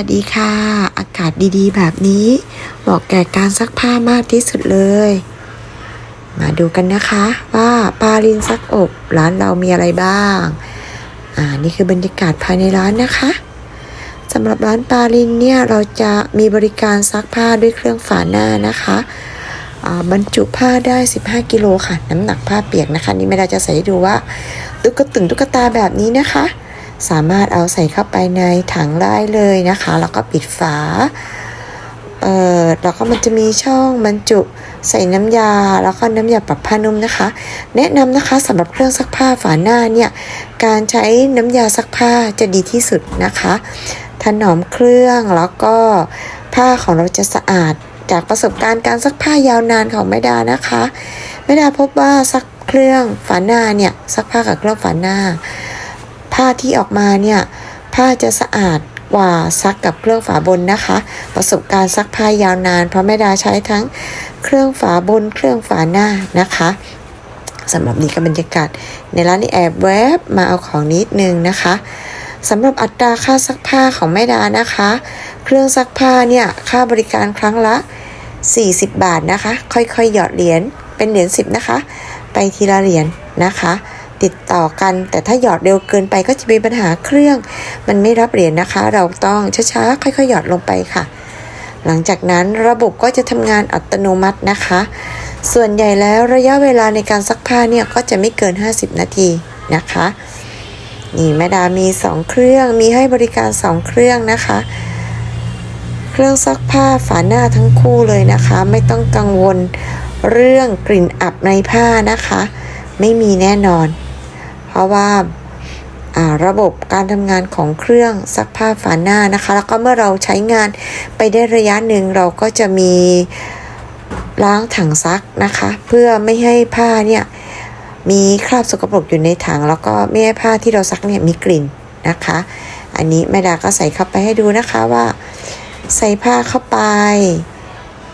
วัสดีค่ะ อากาศดีๆ แบบนี้ เหมาะแก่การซักผ้ามากที่สุดเลย มาดูกันนะคะว่าปาลินซักอบร้านเรามีอะไรบ้าง อ่านี่คือบรรยากาศภายในร้านนะคะสำหรับร้านปาลินเนี่ยเราจะมีบริการซักผ้าด้วยเครื่องฝาหน้านะคะบรรจุผ้าได้ 15 กิโลค่ะ น้ำหนักผ้าเปียกนะคะ นี่ไม่ได้จะใส่ดูว่าตุ๊กตึงตุ๊กตาแบบนี้นะคะ สามารถเอาใส่เข้าไปในถังได้เลยนะคะ แล้วก็ปิดฝาเปิดแล้วก็มันจะมีช่องบรรจุใส่น้ำยา แล้วก็น้ำยาปรับผ้านุ่มนะคะ แนะนำนะคะสำหรับเครื่องซักผ้าฝาหน้าเนี่ยการใช้น้ำยาซักผ้าจะดีที่สุดนะคะถนอมเครื่องแล้วก็ผ้าของเราจะสะอาดจากประสบการณ์การซักผ้ายาวนานของแม่ดานะคะแม่ดาพบว่าซักเครื่องฝาหน้าเนี่ยซักผ้ากับเครื่องฝาหน้า ผ้าที่ออกมาเนี่ยผ้าจะสะอาดกว่าซักกับเครื่องฝาบนนะคะ ประสบการณ์ซักผ้ายาวนาน เพราะแม่ดาใช้ทั้งเครื่องฝาบนเครื่องฝาหน้านะคะสำหรับนี้ก็บรรยากาศ ในร้านนี้แอบแวบมาเอาของนิดนึงนะคะสำหรับอัตราค่าซักผ้าของแม่ดานะคะ เครื่องซักผ้าเนี่ยค่าบริการครั้งละ 40 บาทนะคะ ค่อยๆ หยอดเหรียญเป็นเหรียญ10นะคะ ไปทีละเหรียญนะคะ ติดต่อกัน แต่ถ้าหยอดเร็วเกินไปก็จะมีปัญหาเครื่อง มันไม่รับเหรียญนะคะ เราต้องช้าๆค่อยๆหยอดลงไปค่ะ หลังจากนั้นระบบก็จะทำงานอัตโนมัตินะคะ ส่วนใหญ่แล้วระยะเวลาในการซักผ้าเนี่ยก็จะไม่เกิน 50 นาทีนะคะนี่แม่ดามี 2 เครื่องมีให้บริการ 2 เครื่องนะคะ เครื่องซักผ้าฝาหน้าทั้งคู่เลยนะคะ ไม่ต้องกังวลเรื่องกลิ่นอับในผ้านะคะ ไม่มีแน่นอน ราะว่าาระบบการทำงานของเครื่องซักผ้าฝาหน้านะคะ แล้วก็เมื่อเราใช้งานไปได้ระยะหนึ่งเราก็จะมีล้างถังซักนะคะ เพื่อไม่ให้ผ้าเนี่ยมีคราบสกปรกอยู่ในถัง แล้วก็ไม่ให้ผ้าที่เราซักเนี่ยมีกลิ่นนะคะ อันนี้แม่ดาก็ใส่เข้าไปให้ดูนะคะว่า ใส่ผ้าเข้าไป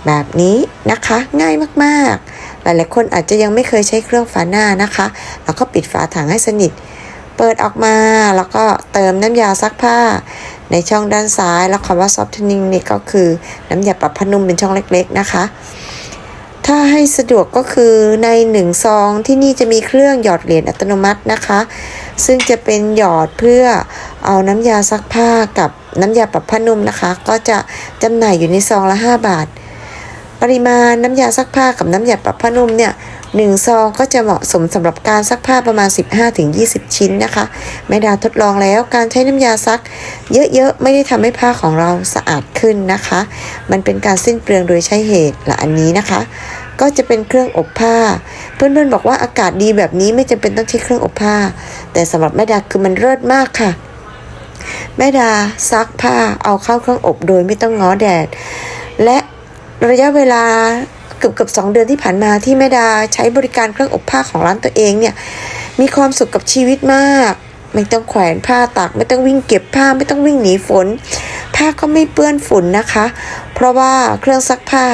แบบนี้นะคะง่ายมาก หลายๆคนอาจจะยังไม่เคยใช้เครื่องฝาหน้านะคะ แล้วก็ปิดฝาถังให้สนิท เปิดออกมาแล้วก็เติมน้ำยาซักผ้า ในช่องด้านซ้าย แล้วคำว่า softening นี่ก็คือน้ำยาปรับผ้านุ่มเป็นช่องเล็ก ๆ นะคะถ้าให้สะดวกก็คือในหนึ่งซองที่นี่จะมีเครื่องหยอดเหรียญอัตโนมัตินะคะ ซึ่งจะเป็นหยอดเพื่อเอาน้ำยาซักผ้ากับน้ำยาปรับผ้านุ่มนะคะ ก็จะจำหน่ายอยู่ในซองละ 5 บาท ปริมาณน้ำยาซักผ้ากับน้ำยาปรับผ้านุ่มเนี่ยหนึ่งซองก็จะเหมาะสมสำหรับการซักผ้าประมาณ 15-20 ชิ้นนะคะแม่ดาทดลองแล้วการใช้น้ำยาซัก เยอะๆ ไม่ได้ทำให้ผ้าของเราสะอาดขึ้นนะคะ มันเป็นการสิ้นเปลืองโดยใช้เหตุและอันนี้นะคะ ก็จะเป็นเครื่องอบผ้า เพื่อนๆบอกว่าอากาศดีแบบนี้ไม่จำเป็นต้องใช้เครื่องอบผ้า แต่สำหรับแม่ดาคือมันเลิศมากค่ะแม่ดาซักผ้าเอาเข้าเครื่องอบโดยไม่ต้องง้อแดด และ ระยะเวลาเกือบเกือบสองเดือนที่ผ่านมาที่แม่ดาใช้บริการเครื่องอบผ้าของร้านตัวเองเนี่ยมีความสุขกับชีวิตมาก ไม่ต้องแขวนผ้าตากไม่ต้องวิ่งเก็บผ้าไม่ต้องวิ่งหนีฝน ผ้าก็ไม่เปื้อนฝุ่นนะคะ เพราะว่าเครื่องซักผ้า